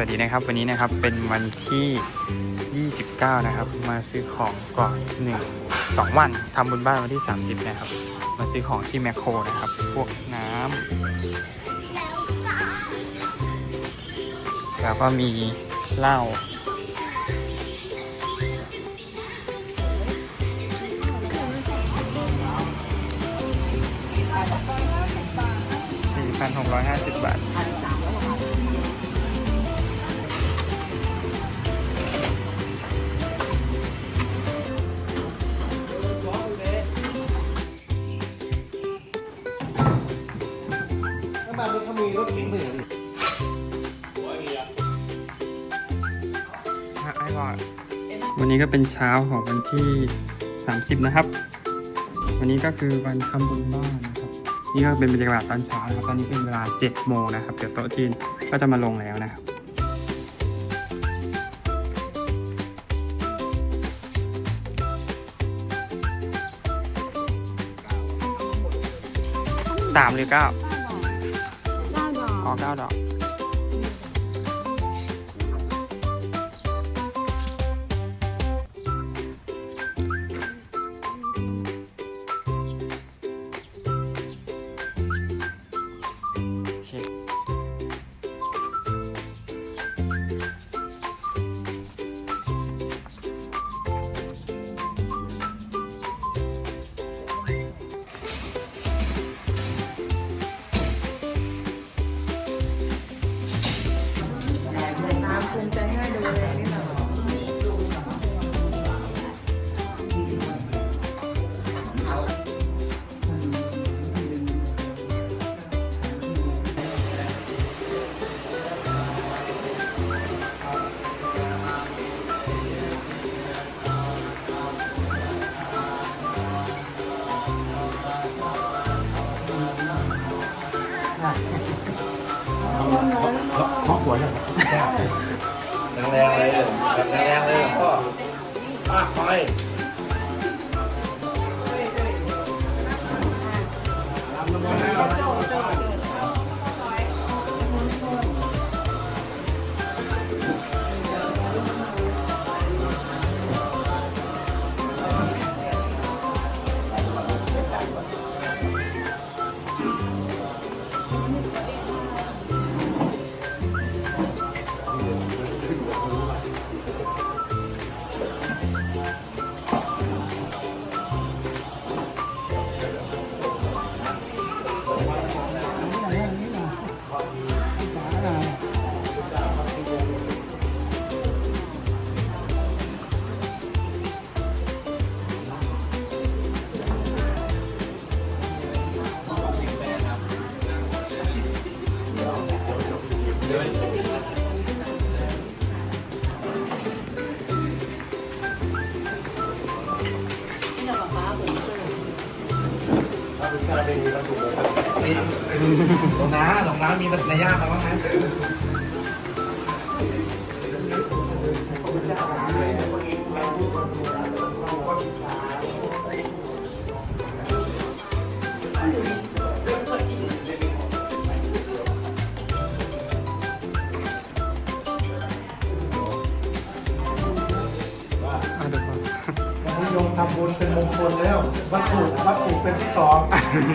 วัสดีนะครับ วันนี้นะครับเป็นวันที่ 29 นะครับ มาซื้อของก่อน1 2 วันทำบุญบ้านวันที่ 30 นะครับ มาซื้อของที่แมคโครนะครับ พวกน้ำแล้วก็มีเหล้า4,650บาทถ้อยห้าสิบบาท ก่อนวันนี้ก็เป็นเช้าของวันที่ 30 นะครับ วันนี้ก็คือวันทำบุญบ้านนะครับ นี่ก็เป็นบรรยากาศตอนเช้านะครับ ตอนนี้เป็นเวลา 7 โมงนะครับ เดี๋ยวโต๊ะจีนก็จะมาลงแล้วนะครับสามหรือเก้าเก้าดอกอ๋อเก้าดอก เคาะหัวเลยแรงๆเลยแรงๆเลยพ่อป้าคอย ตรงน้าตรงน้ามีในย่ามาบ้างไหม ยมทำบุญเป็นมงคลแล้ว วัตถุวัตถุเป็นที่สอง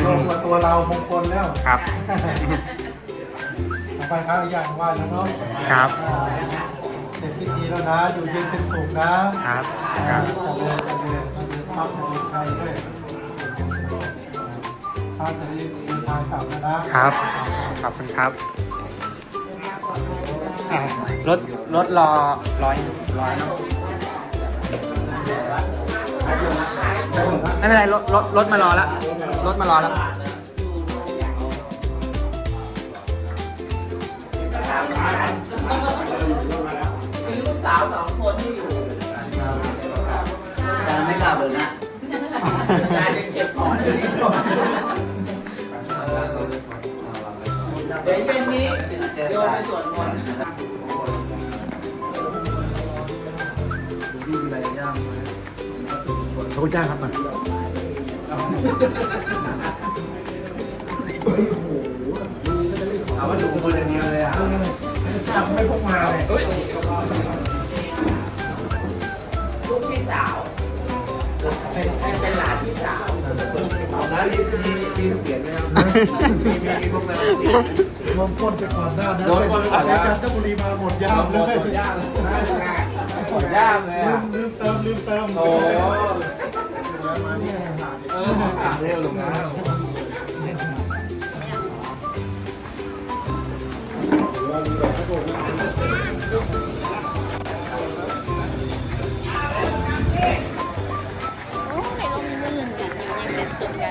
รวมกับตัวเรามงคลแล้วครับ ต่อไปครับอีกอย่างไหว่าแล้วเนาะครับ อ่าเสร็จพิธีแล้วนะ อยู่เย็นเป็นสุขนะครับ ครับ เจริญเจริญเจริญทรัพย์เจริญชัยด้วยถ้าจะได้เดินทางกลับแล้วนะ ครับ ขอบคุณครับอะรถ รถรอร้อยร้อยเนอะ ไม่เป็นไรรถรถรถมารอแล้วรถมารอแล้วมีลูกสาวสองคนที่อยู่ยายไม่กลับเลยนะยายจะเก็บของอยู่นี่เดี๋ยวเย็นนี้โยมไปสวดมนต์ พระคุณเจ้าครับมาเอาว่าดูคนอย่างเดียวเลยอะเออทำไม่พกมาเลยเฮ้ยลูกพี่สาวเป็นเป็นหลานพี่สาวเอานะมีมีมีเขียนไหมครับมีมีมีพวกนั้นรวมก้นไปก่อนหน้านั้นโดนก้นไปก่อนหน้าไปจันทบุรีมาหมดยามหมเลดยหมดย่างเลย หมดย่างเลยลือะมลืมเติมลืมเติมโอ้มาเนี่ยหาเด็กเอออะเร็วลงนะโอ้ยลงมื่นกันยังยังเป็นส่วนใหญ่